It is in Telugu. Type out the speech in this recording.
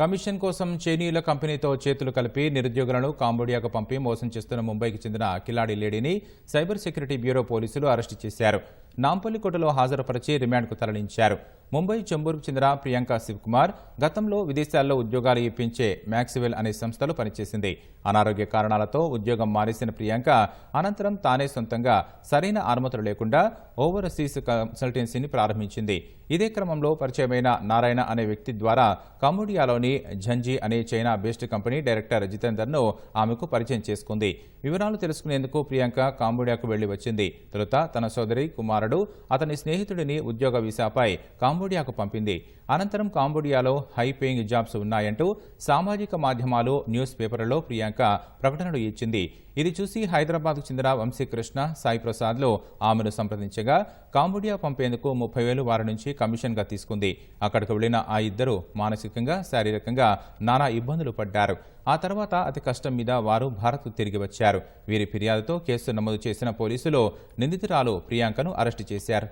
కమిషన్ కోసం చైనీయుల కంపెనీతో చేతులు కలిపి నిరుద్యోగులను కాంబోడియాకు పంపి మోసం చేస్తున్న ముంబైకి చెందిన కిలాడి లేడీని సైబర్ సెక్యూరిటీ బ్యూరో పోలీసులు అరెస్టు చేశారు. నాంపల్లికోటలో హాజరుపరిచి రిమాండ్కు తరలించారు. ముంబై చెంబూరుకు చెందిన ప్రియాంక శివకుమార్ గతంలో విదేశాల్లో ఉద్యోగాలు ఇప్పించే మ్యాక్సివెల్ అనే సంస్థలో పనిచేసింది. అనారోగ్య కారణాలతో ఉద్యోగం మానేసిన ప్రియాంక అనంతరం తానే సొంతంగా సరైన అనుమతులు లేకుండా ఓవర్సీస్ కన్సల్టెన్సీని ప్రారంభించింది. ఇదే క్రమంలో పరిచయమైన నారాయణ అనే వ్యక్తి ద్వారా కంబోడియాలోని ఝంజీ అనే చైనా బేస్డ్ కంపెనీ డైరెక్టర్ జితేందర్ను ఆమెకు పరిచయం చేసుకుంది. వివరాలు తెలుసుకునేందుకు ప్రియాంక కాంబోడియాకు వెళ్ళి వచ్చింది. తొలుత తన సోదరి కుమారుడు అతని స్నేహితుడిని ఉద్యోగ వీసాపై కాంబోడియాకు పంపింది. అనంతరం కాంబోడియాలో హై పేయింగ్ జాబ్స్ ఉన్నాయంటూ సామాజిక మాధ్యమాలు న్యూస్ పేపర్లలో ప్రియాంక ప్రకటనలు ఇచ్చింది. ఇది చూసి హైదరాబాద్కు చెందిన వంశీకృష్ణ సాయి ప్రసాద్లు ఆమెను సంప్రదించగా కాంబోడియా పంపేందుకు ముప్పై వేలు వారి నుంచి కమిషన్గా తీసుకుంది. అక్కడికి వెళ్ళిన ఆ ఇద్దరు మానసికంగా శారీరకంగా నానా ఇబ్బందులు పడ్డారు. ఆ తర్వాత అతి కష్టం మీద వారు భారత్ తిరిగి వచ్చారు. వీరి ఫిర్యాదుతో కేసు నమోదు చేసిన పోలీసులు నిందితురాలు ప్రియాంకను అరెస్టు చేశారు.